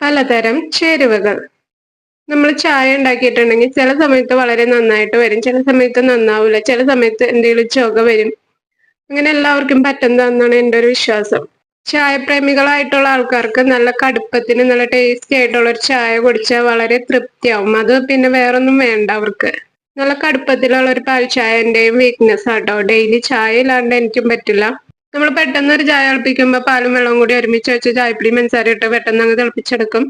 പലതരം ചേരുവകൾ. നമ്മൾ ചായ ഉണ്ടാക്കിയിട്ടുണ്ടെങ്കിൽ ചില സമയത്ത് വളരെ നന്നായിട്ട് വരും ചില സമയത്ത് നന്നാവില്ല ചില സമയത്ത് എന്തെങ്കിലും ചുക വരും. അങ്ങനെ എല്ലാവർക്കും പറ്റുന്നതെന്നാണ് എന്റെ ഒരു വിശ്വാസം. ചായ പ്രേമികളായിട്ടുള്ള ആൾക്കാർക്ക് നല്ല കടുപ്പത്തിന് നല്ല ടേസ്റ്റി ആയിട്ടുള്ള ഒരു ചായ കുടിച്ചാൽ വളരെ തൃപ്തിയാവും. അത് പിന്നെ വേറൊന്നും വേണ്ട അവർക്ക്. നല്ല കടുപ്പത്തിലുള്ള ഒരു പാൽ ചായ എന്റെയും വീക്ക്നെസ് ആട്ടോ. ഡെയിലി ചായ ഇല്ലാണ്ട് എനിക്കും പറ്റില്ല. നമ്മൾ പെട്ടെന്ന് ഒരു ചായ തിളപ്പിക്കുമ്പോൾ പാലും വെള്ളവും കൂടി ഒരുമിച്ച് വെച്ച് ചായപ്പൊടി മനസാര ഇട്ട് പെട്ടെന്ന് അങ്ങ് തിളപ്പിച്ചെടുക്കും.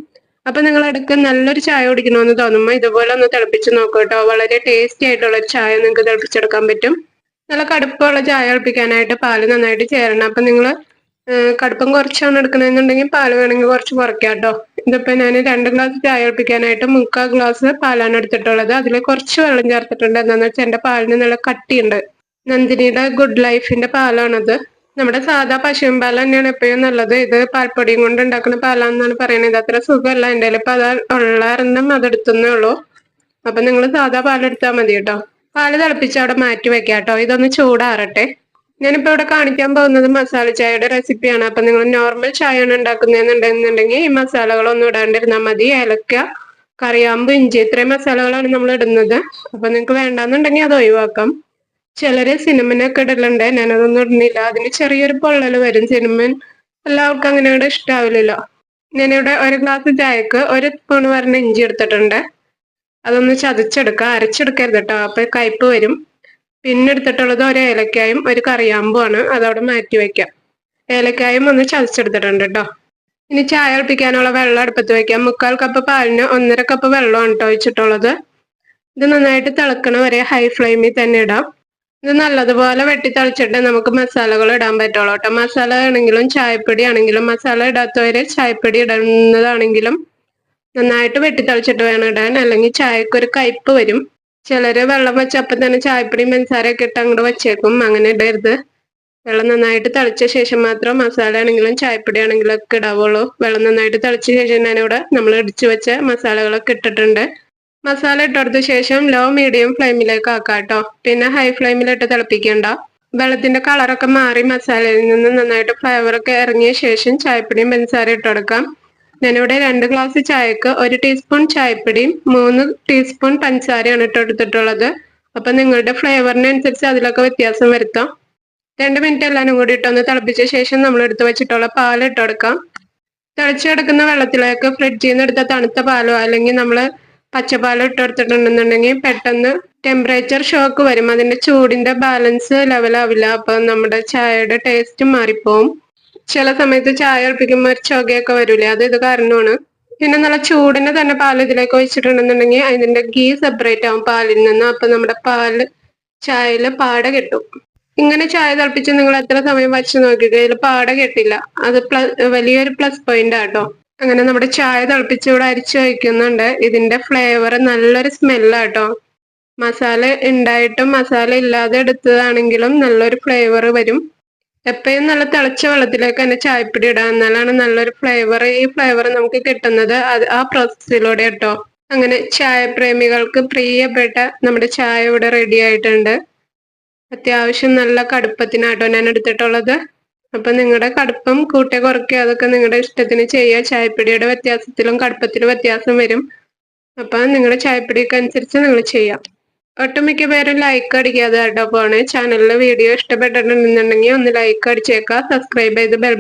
അപ്പൊ നിങ്ങൾ ഇടയ്ക്ക് നല്ലൊരു ചായ കുടിക്കണമെന്ന് തോന്നുമ്പോൾ ഇതുപോലെ ഒന്ന് തിളപ്പിച്ച് നോക്കൂ കേട്ടോ. വളരെ ടേസ്റ്റി ആയിട്ടുള്ള ഒരു ചായ നിങ്ങൾക്ക് തിളപ്പിച്ചെടുക്കാൻ പറ്റും. നല്ല കടുപ്പമുള്ള ചായ തിളപ്പിക്കാനായിട്ട് പാൽ നന്നായിട്ട് ചേരണം. അപ്പൊ നിങ്ങൾ കടുപ്പം കുറച്ചാണ് എടുക്കുന്നതെന്നുണ്ടെങ്കിൽ പാൽ വേണമെങ്കിൽ കുറച്ച് കുറയ്ക്കാം കേട്ടോ. ഞാൻ രണ്ട് ഗ്ലാസ് ചായ തിളപ്പിക്കാനായിട്ട് മുക്കാൽ ഗ്ലാസ് പാലാണ് എടുത്തിട്ടുള്ളത്. അതിൽ കുറച്ച് വെള്ളം ചേർത്തിട്ടുണ്ട്. എന്താണെന്ന് വെച്ചാൽ എന്റെ പാലിന് നല്ല കട്ടിയുണ്ട്. നന്ദിനിയുടെ ഗുഡ് ലൈഫിന്റെ പാലാണത്. നമ്മുടെ സാധാ പശുവും പാൽ തന്നെയാണ് എപ്പോഴും നല്ലത്. ഇത് പാൽപ്പൊടിയും കൊണ്ട് ഉണ്ടാക്കുന്ന പാലാണെന്നാണ് പറയുന്നത്. അത്ര സുഖമല്ല. എന്റെ ഇപ്പൊ അത് ഉള്ളാരണം അതെടുത്തുന്നേ ഉള്ളൂ. അപ്പൊ നിങ്ങൾ സാധാ പാലെടുത്താൽ മതി കേട്ടോ. പാൽ തിളപ്പിച്ച് അവിടെ മാറ്റി വെക്കാം കേട്ടോ. ഇതൊന്ന് ചൂടാറട്ടെ. ഞാനിപ്പോ ഇവിടെ കാണിക്കാൻ പോകുന്നത് മസാല ചായയുടെ റെസിപ്പിയാണ്. അപ്പൊ നിങ്ങൾ നോർമൽ ചായയാണ് ഉണ്ടാക്കുന്നതെന്നുണ്ടെന്നുണ്ടെങ്കിൽ ഈ മസാലകളൊന്നും ഇടാണ്ടിരുന്നാൽ മതി. ഏലക്ക കറിയാമ്പ് ഇഞ്ചി ഇത്രയും മസാലകളാണ് നമ്മൾ ഇടുന്നത്. അപ്പൊ നിങ്ങൾക്ക് വേണ്ടാന്നുണ്ടെങ്കിൽ അത് ഒഴിവാക്കാം. ചിലര് സിനിമനൊക്കെ ഇടലുണ്ട്. ഞാനതൊന്നും ഇടുന്നില്ല. അതിന് ചെറിയൊരു പൊള്ളൽ വരും. സിനിമൻ എല്ലാവർക്കും അങ്ങനെ ഇവിടെ ഇഷ്ടാവില്ലല്ലോ. ഞാനിവിടെ ഒരു ഗ്ലാസ് ചായക്ക് ഒരു സ്പൂൺ പറഞ്ഞ ഇഞ്ചി എടുത്തിട്ടുണ്ട്. അതൊന്ന് ചതച്ചെടുക്കുക അരച്ചെടുക്കരുത് കേട്ടോ അപ്പൊ കയ്പ് വരും. പിന്നെ എടുത്തിട്ടുള്ളത് ഒരു ഏലക്കായും ഒരു കറിയാമ്പുമാണ്. അതവിടെ മാറ്റി വെക്കാം. ഏലക്കായും ഒന്ന് ചതച്ചെടുത്തിട്ടുണ്ട് കേട്ടോ ഇനി ചായ അടുപ്പിക്കാനുള്ള വെള്ളം അടുപ്പത്ത് വെക്കാം. മുക്കാൽ കപ്പ് പാലിന് ഒന്നര കപ്പ് വെള്ളമാണ് കേട്ടോ ഒഴിച്ചിട്ടുള്ളത്. ഇത് നന്നായിട്ട് തിളക്കണ വരെ ഹൈ ഫ്ലെയിമിൽ തന്നെ ഇടാം. ഇത് നല്ലതുപോലെ വെട്ടിത്തളിച്ചിട്ട് നമുക്ക് മസാലകൾ ഇടാൻ പറ്റുള്ളൂ കേട്ടോ. മസാല ആണെങ്കിലും ചായപ്പൊടി ആണെങ്കിലും മസാല ഇടാത്തവര് ചായപ്പൊടി ഇടുന്നതാണെങ്കിലും നന്നായിട്ട് വെട്ടിത്തളിച്ചിട്ട് വേണം ഇടാൻ. അല്ലെങ്കിൽ ചായക്ക് ഒരു കയ്പ് വരും. ചിലര് വെള്ളം വെച്ചപ്പം തന്നെ ചായപ്പൊടി പഞ്ചസാരയൊക്കെ ഇട്ട് അങ്ങോട്ട് വെച്ചേക്കും. അങ്ങനെ ഇടരുത്. വെള്ളം നന്നായിട്ട് തളിച്ച ശേഷം മാത്രം മസാല ആണെങ്കിലും ചായപ്പൊടി ആണെങ്കിലും ഒക്കെ ഇടാവുള്ളൂ. വെള്ളം നന്നായിട്ട് തളിച്ച ശേഷം ഞാനിവിടെ നമ്മൾ ഇടിച്ചു വെച്ച മസാലകളൊക്കെ ഇട്ടിട്ടുണ്ട്. മസാല ഇട്ടെടുത്ത ശേഷം ലോ മീഡിയം ഫ്ലെയിമിലേക്ക് ആക്കാം കേട്ടോ പിന്നെ ഹൈ ഫ്ലെയിമിലിട്ട് തിളപ്പിക്കണ്ട. വെള്ളത്തിന്റെ കളറൊക്കെ മാറി മസാലയിൽ നിന്ന് നന്നായിട്ട് ഫ്ലേവർ ഒക്കെ ഇറങ്ങിയ ശേഷം ചായപ്പൊടിയും പഞ്ചസാര ഇട്ടെടുക്കാം. ഞാനിവിടെ രണ്ട് ഗ്ലാസ് ചായക്ക് ഒരു ടീസ്പൂൺ ചായപ്പൊടിയും മൂന്ന് ടീസ്പൂൺ പഞ്ചസാരയാണ് ഇട്ടെടുത്തിട്ടുള്ളത് അപ്പൊ നിങ്ങളുടെ ഫ്ലേവറിനനുസരിച്ച് അതിലൊക്കെ വ്യത്യാസം വരുത്താം. രണ്ട് മിനിറ്റ് എല്ലാവരും കൂടി ഇട്ടൊന്ന് തിളപ്പിച്ച ശേഷം നമ്മൾ എടുത്തു വെച്ചിട്ടുള്ള പാൽ ഇട്ടെടുക്കാം. തിളച്ചെടുക്കുന്ന വെള്ളത്തിലേക്ക് ഫ്രിഡ്ജിൽ നിന്ന് എടുത്ത തണുത്ത പാലോ അല്ലെങ്കിൽ നമ്മൾ പച്ചപ്പാൽ ഇട്ടെടുത്തിട്ടുണ്ടെന്നുണ്ടെങ്കിൽ പെട്ടെന്ന് ടെമ്പറേച്ചർ ഷോക്ക് വരും. അതിന്റെ ചൂടിന്റെ ബാലൻസ് ലെവലാവില്ല അപ്പൊ നമ്മുടെ ചായയുടെ ടേസ്റ്റ് മാറിപ്പോവും. ചില സമയത്ത് ചായ ഉറപ്പിക്കുമ്പോൾ ഒരു ചുകയൊക്കെ വരൂലേ? അത് ഇത് കാരണമാണ്. പിന്നെ നല്ല ചൂടിന് തന്നെ പാൽ ഇതിലേക്ക് ഒഴിച്ചിട്ടുണ്ടെന്നുണ്ടെങ്കിൽ അതിന്റെ ഗീ സെപ്പറേറ്റ് ആവും പാലിൽ നിന്ന്. അപ്പൊ നമ്മുടെ പാൽ ചായയിൽ പാട കെട്ടും. ഇങ്ങനെ ചായ തിളപ്പിച്ച് നിങ്ങൾ എത്ര സമയം വച്ച് നോക്കിയിട്ട് ഇതിൽ പാട കെട്ടില്ല. അത് പ്ലസ് വലിയൊരു പ്ലസ് പോയിന്റ് ആട്ടോ അങ്ങനെ നമ്മുടെ ചായ തിളപ്പിച്ച് ഇവിടെ അരിച്ചു വയ്ക്കുന്നുണ്ട്. ഇതിന്റെ ഫ്ലേവർ നല്ലൊരു സ്മെല്ലാട്ടോ മസാല ഉണ്ടായിട്ടും മസാല ഇല്ലാതെ എടുത്തതാണെങ്കിലും നല്ലൊരു ഫ്ലേവർ വരും. എപ്പോഴും നല്ല തിളച്ച വെള്ളത്തിലേക്ക് തന്നെ ചായപ്പൊടി ഇടാം എന്നാലാണ് നല്ലൊരു ഫ്ലേവർ ഈ ഫ്ലേവർ നമുക്ക് കിട്ടുന്നത് അത് ആ പ്രോസസ്സിലൂടെ കേട്ടോ അങ്ങനെ ചായ പ്രേമികൾക്ക് പ്രിയപ്പെട്ട നമ്മുടെ ചായ ഇവിടെ റെഡി ആയിട്ടുണ്ട്. അത്യാവശ്യം നല്ല കടുപ്പത്തിനാട്ടോ ഞാൻ എടുത്തിട്ടുള്ളത്. അപ്പൊ നിങ്ങളുടെ കടുപ്പം കൂട്ടുക കുറയ്ക്കുക അതൊക്കെ നിങ്ങളുടെ ഇഷ്ടത്തിന് ചെയ്യുക. ചായപ്പൊടിയുടെ വ്യത്യാസത്തിലും കടുപ്പത്തിലും വ്യത്യാസം വരും. അപ്പൊ നിങ്ങളുടെ ചായപ്പൊടിയൊക്കെ അനുസരിച്ച് നിങ്ങൾ ചെയ്യാം. ഒട്ടുമിക്ക പേരും ലൈക്ക് അടിക്കാതെ പോണേ ചാനലിലെ വീഡിയോ ഇഷ്ടപ്പെട്ടിട്ടുണ്ടെന്നുണ്ടെങ്കിൽ ഒന്ന് ലൈക്ക് അടിച്ചേക്കാം. സബ്സ്ക്രൈബ് ചെയ്ത് ബെൽ